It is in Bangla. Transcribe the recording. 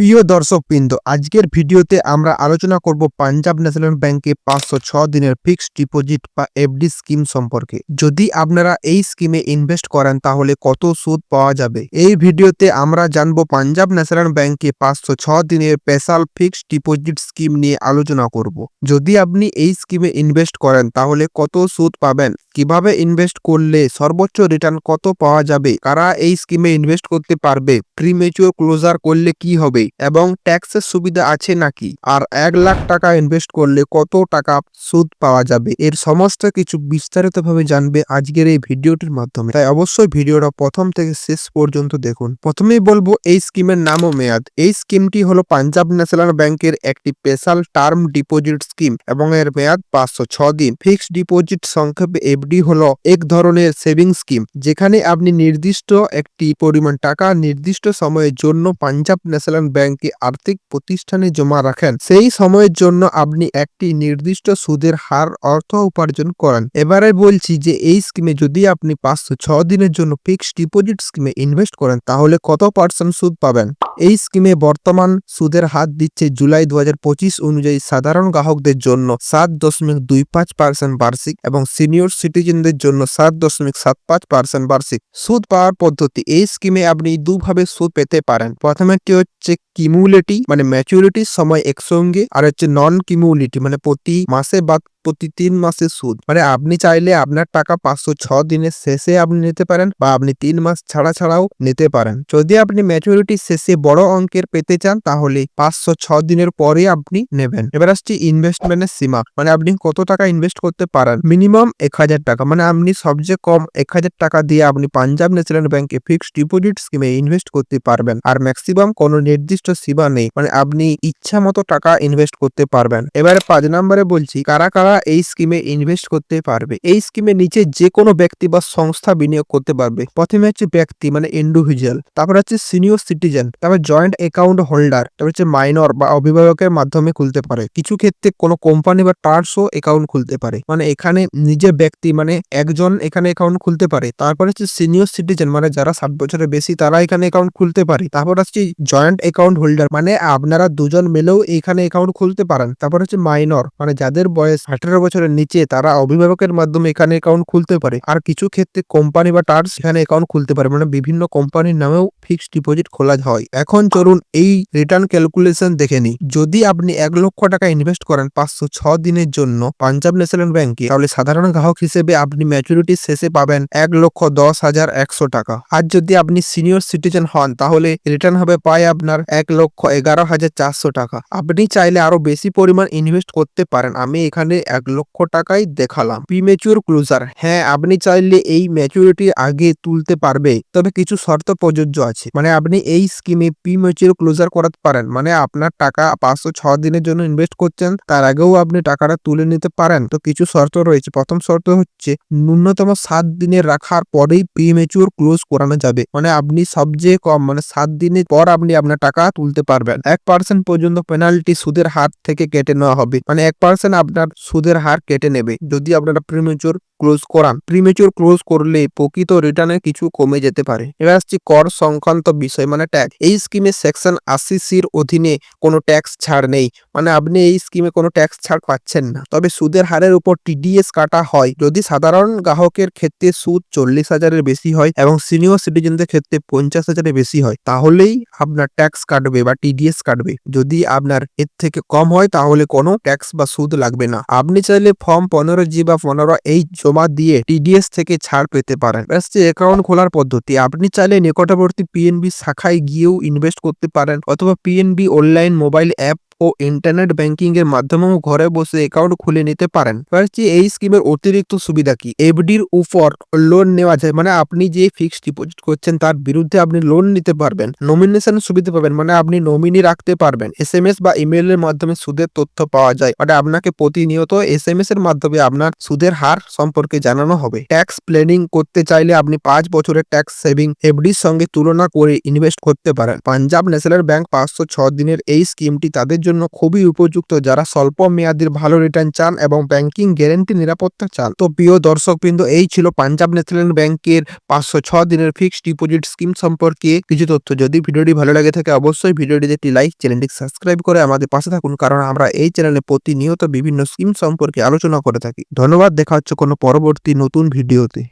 প্রিয় দর্শক বৃন্দ, আজকের ভিডিওতে আমরা আলোচনা করব পাঞ্জাব ন্যাশনাল ব্যাংকে পাঁচশো ছ দিনের ফিক্সড ডিপোজিট বা এফডি স্কিম সম্পর্কে। যদি আপনারা এই স্কিমে ইনভেস্ট করেন, তাহলে কত সুদ পাওয়া যাবে? এই ভিডিওতে আমরা জানব পাঞ্জাব ন্যাশনাল ব্যাংকে পাঁচশো ছ দিনের স্পেশাল ফিক্সড ডিপোজিট স্কিম নিয়ে আলোচনা করব। যদি আপনি এই স্কিমে ইনভেস্ট করেন, তাহলে কত সুদ পাবেন? কীভাবে ইনভেস্ট করলে সর্বোচ্চ রিটার্ন কত পাওয়া যাবে? কারা এই স্কিমে ইনভেস্ট করতে পারবে? প্রিমেচুর ক্লোজার করলে কি হবে? এবং ট্যাক্সের সুবিধা আছে নাকি? আর এক লাখ টাকা ইনভেস্ট করলে কত টাকা সুদ পাওয়া যাবে? এর সমস্ত কিছু বিস্তারিতভাবে জানবে আজকের এই ভিডিওটির মাধ্যমে। তাই অবশ্যই ভিডিওটা প্রথম থেকে শেষ পর্যন্ত দেখুন। প্রথমেই বলব এই স্কিমের নাম ও মেয়াদ। এই স্কিমটি হলো পাঞ্জাব ন্যাশনাল ব্যাংকের একটি স্পেশাল টার্ম ডিপোজিট স্কিম এবং এর মেয়াদ পাঁচশো ছ দিন। ফিক্সড ডিপোজিট সংক্ষেপে এফডি হলো এক ধরনের সেভিং স্কিম যেখানে আপনি নির্দিষ্ট একটি পরিমাণ টাকা নির্দিষ্ট সময়ের জন্য পাঞ্জাব ন্যাশনাল ব্যাংকে আর্থিক প্রতিষ্ঠানে জমা রাখেন। সেই সময়ের জন্য আপনি একটি নির্দিষ্ট সুদের হার অর্থ উপার্জন করেন। এবারে বলছি যে এই স্কিমে যদি আপনি পাঁচশো ছ দিনের জন্য ফিক্সড ডিপোজিট স্কিমে ইনভেস্ট করেন, তাহলে কত পার্সেন্ট সুদ পাবেন? এই স্কিমে বর্তমান সুদের হাত দিচ্ছে জুলাই দু হাজার পঁচিশ অনুযায়ী সাধারণ গ্রাহকদের জন্য সাত দশমিক দুই পাঁচ পার্সেন্ট বার্ষিক এবং সিনিয়র সিটিজেনদের জন্য সাত দশমিক সাত পাঁচ পার্সেন্ট বার্ষিক। সুদ পাওয়ার পদ্ধতি, এই স্কিমে আপনি দুভাবে সুদ পেতে পারেন। প্রথমেটি হচ্ছে কিমুলেটি মানে ম্যাচুরিটির সময় একসঙ্গে, আর হচ্ছে নন কিমুলিটি মানে প্রতি মাসে বা প্রতি তিন মাসের সুদ। মানে আপনি চাইলে আপনার টাকা পাঁচশো ছ দিনের শেষে আপনি নিতে পারেন বা আপনি তিন মাস ছাড়া ছাড়াও নিতে পারেন। যদি আপনি ম্যাচুরিটি শেষে বড় অঙ্কের পেতে চান, তাহলে পাঁচশো ছ দিনের পরে আপনি নেবেন। এবার আসছি ইনভেস্টমেন্টের সীমা। মানে আপনি কত টাকা ইনভেস্ট করতে পারেন? মিনিমাম এক হাজার টাকা। মানে আপনি সবচেয়ে কম এক হাজার টাকা দিয়ে আপনি পাঞ্জাব ন্যাশনাল ব্যাংকে ফিক্সড ডিপোজিট স্কিমে ইনভেস্ট করতে পারবেন। আর ম্যাক্সিমাম কোনো নির্দিষ্ট সীমা নেই। মানে আপনি ইচ্ছা মতো টাকা ইনভেস্ট করতে পারবেন। এবারে পাঁচ নম্বরে বলছি, কারা কারা এই স্কিমে ইনভেস্ট করতে পারবে। এই স্কিমে নিচে যে কোনো ব্যক্তি বা সংস্থা বিনিয়োগ করতে পারবে। প্রথমে হচ্ছে ব্যক্তি মানে ইন্ডিভিজুয়াল তারপর হচ্ছে সিনিয়র সিটিজেন তারপর জয়েন্ট অ্যাকাউন্ট হোল্ডার তারপর হচ্ছে মাইনর বা অভিভাবকের মাধ্যমে খুলতে পারে। কিছু ক্ষেত্রে কোনো কোম্পানি বা ট্রাস্টও অ্যাকাউন্ট খুলতে পারে। মানে এখানে নিজে ব্যক্তি মানে একজন এখানে অ্যাকাউন্ট খুলতে পারে। তারপর হচ্ছে সিনিয়র সিটিজেন মানে যারা ষাট বছরের বেশি, তারা এখানে অ্যাকাউন্ট খুলতে পারে। তারপর হচ্ছে জয়েন্ট অ্যাকাউন্ট হোল্ডার মানে আপনারা দুজন মিলেও এখানে অ্যাকাউন্ট খুলতে পারেন। তারপর হচ্ছে মাইনর মানে যাদের বয়স আঠারো বছরের নিচে তারা অভিভাবকের মাধ্যমে এখানে অ্যাকাউন্ট খুলতে পারে। আর কিছু ক্ষেত্রে কোম্পানি বা টার্স এখানে অ্যাকাউন্ট খুলতে পারে। মানে বিভিন্ন কোম্পানির নামেও ফিক্সড ডিপোজিট খোলা হয়। এখন চলুন এই রিটার্ন ক্যালকুলেশন দেখে নিই। যদি আপনি এক লক্ষ টাকা ইনভেস্ট করেন পাঁচশো ছ দিনের জন্য পাঞ্জাব ন্যাশনাল ব্যাংকে তাহলে সাধারণ গ্রাহক হিসেবে আপনি ম্যাচুরিটি শেষে পাবেন এক লক্ষ দশ হাজার একশো টাকা। আর যদি আপনি সিনিয়র সিটিজেন হন, তাহলে রিটার্ন হবে পায় আপনার এক লক্ষ এগারো হাজার চারশো টাকা। আপনি চাইলে আরও বেশি পরিমাণ ইনভেস্ট করতে পারেন। আমি এখানে এক লক্ষ টাকাই দেখালাম। প্রিমেচুর ক্লোজার হ্যাঁ আপনি চাইলে এই ম্যাচুরিটি আগে তুলতে পারবে, তবে কিছু শর্ত প্রযোজ্য আছে। মানে আপনি এই স্কিমে প্রিমেচুর ক্লোজার করাতে পারেন। মানে আপনার টাকা পাঁচশো ছ দিনের জন্য ইনভেস্ট করছেন, তার আগেও আপনি টাকাটা তুলে নিতে পারেন। তো কিছু শর্ত রয়েছে। প্রথম শর্ত হচ্ছে, ন্যূনতম সাত দিনের রাখার পরেই প্রিমেচুর ক্লোজ করানো যাবে। মানে আপনি সবচেয়ে কম মানে সাত দিনের পর আপনি আপনার টাকা তুলতে পারবেন। এক পার্সেন্ট পর্যন্ত পেনাল্টি সুদের হার থেকে কেটে নেওয়া হবে। মানে এক পার্সেন্ট আপনার সুদের হার কেটে নেবে। যদি আপনারা প্রিমেচুর ক্লোজ করান। প্রিমেচুর ক্লোজ করলে প্রকৃত রিটার্নে কিছু কমে যেতে পারে। এবার আসছি কর সংক্রান্ত বিষয় মানে ট্যাক্স এই স্কিমে সেকশন আশি সির অধীনে কোনো ট্যাক্স ছাড় নেই। মানে আপনি এই স্কিমে কোনো ট্যাক্স ছাড় পাচ্ছেন না। তবে সুদের হারের উপর টিডিএস কাটা হয়। যদি সাধারণ গ্রাহকের ক্ষেত্রে সুদ চল্লিশ হাজারের বেশি হয় এবং সিনিয়র সিটিজেনদের ক্ষেত্রে পঞ্চাশ হাজারের বেশি হয়, তাহলেই আপনার ট্যাক্স কাটবে বা টিডিএস কাটবে। যদি আপনার এর থেকে কম হয়, তাহলে কোনো ট্যাক্স বা সুদ লাগবে না। আপনি চাইলে ফর্ম পনেরো জি বা পনেরো এই জমা দিয়ে টিডিএস থেকে ছাড় পেতে পারেন। ব্যস্ত অ্যাকাউন্ট খোলার পদ্ধতি, আপনি চাইলে নিকটবর্তী পিএনবি শাখায় গিয়েও ইনভেস্ট করতে পারেন, অথবা পিএনবি অনলাইন মোবাইল অ্যাপ ও ইন্টারনেট ব্যাংকিং এর মাধ্যমেও ঘরে বসে অ্যাকাউন্ট খুলে নিতে পারেন। এবার এই স্কিমের অতিরিক্ত সুবিধা কি? এফডির উপর লোন নেওয়া যায়। মানে আপনি যে ফিক্সড ডিপোজিট করছেন, তার বিরুদ্ধে আপনি লোন নিতে পারবেন। নমিনেশন সুবিধা পাবেন। মানে আপনি নমিনি রাখতে পারবেন। এস এম এস বা ইমেল এর মাধ্যমে সুদের তথ্য পাওয়া যায়। মানে আপনাকে প্রতিনিয়ত এস এম এস এর মাধ্যমে আপনার সুদের হার সম্পর্কে জানানো হবে। ট্যাক্স প্ল্যানিং করতে চাইলে আপনি পাঁচ বছরের ট্যাক্স সেভিং এফডির সঙ্গে তুলনা করে ইনভেস্ট করতে পারেন। পাঞ্জাব ন্যাশনাল ব্যাংক পাঁচশো ছ দিনের এই স্কিমটি তাদের জন্য জন্য খুবই উপযুক্ত যারা স্বল্প মেয়াদির ভালো রিটার্ন চান এবং ব্যাংকিং গ্যারেন্টি নিরাপত্তা চান। তো প্রিয় দর্শকবৃন্দ, এই ছিল পাঞ্জাব ন্যাশনাল ব্যাংকের পাঁচশো ছ দিনের ফিক্সড ডিপোজিট স্কিম সম্পর্কে কিছু তথ্য। যদি ভিডিওটি ভালো লাগে থাকে, অবশ্যই ভিডিওটিতে একটি লাইক চ্যানেলটি সাবস্ক্রাইব করে আমাদের পাশে থাকুন, কারণ আমরা এই চ্যানেলে প্রতিনিয়ত বিভিন্ন স্কিম সম্পর্কে আলোচনা করে থাকি। ধন্যবাদ, দেখা হচ্ছে কোনো পরবর্তী নতুন ভিডিওতে।